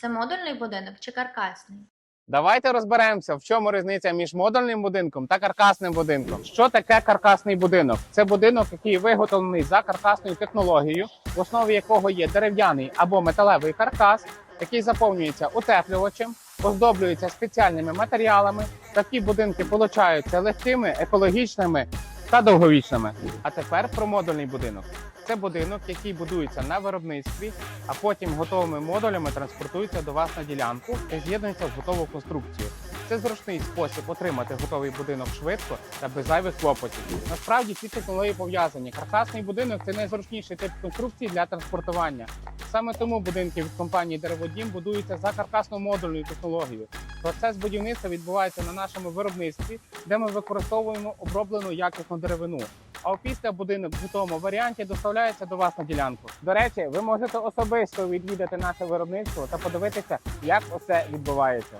Це модульний будинок чи каркасний? Давайте розберемося, в чому різниця між модульним будинком та каркасним будинком. Що таке каркасний будинок? Це будинок, який виготовлений за каркасною технологією, в основі якого є дерев'яний або металевий каркас, який заповнюється утеплювачем, оздоблюється спеціальними матеріалами. Такі будинки получаються легкими, екологічними та довговічними. А тепер про модульний будинок. Це будинок, який будується на виробництві, а потім готовими модулями транспортується до вас на ділянку і з'єднується в готову конструкцію. Це зручний спосіб отримати готовий будинок швидко та без зайвих клопотів. Насправді ці технології пов'язані. Каркасний будинок це найзручніший тип конструкції для транспортування. Саме тому будинки від компанії Дереводім будуються за каркасно-модульною технологією. Процес будівництва відбувається на нашому виробництві, де ми використовуємо оброблену якісну деревину. А опісля будинок в готовому варіанті доставляється до вас на ділянку. До речі, ви можете особисто відвідати наше виробництво та подивитися, як усе відбувається.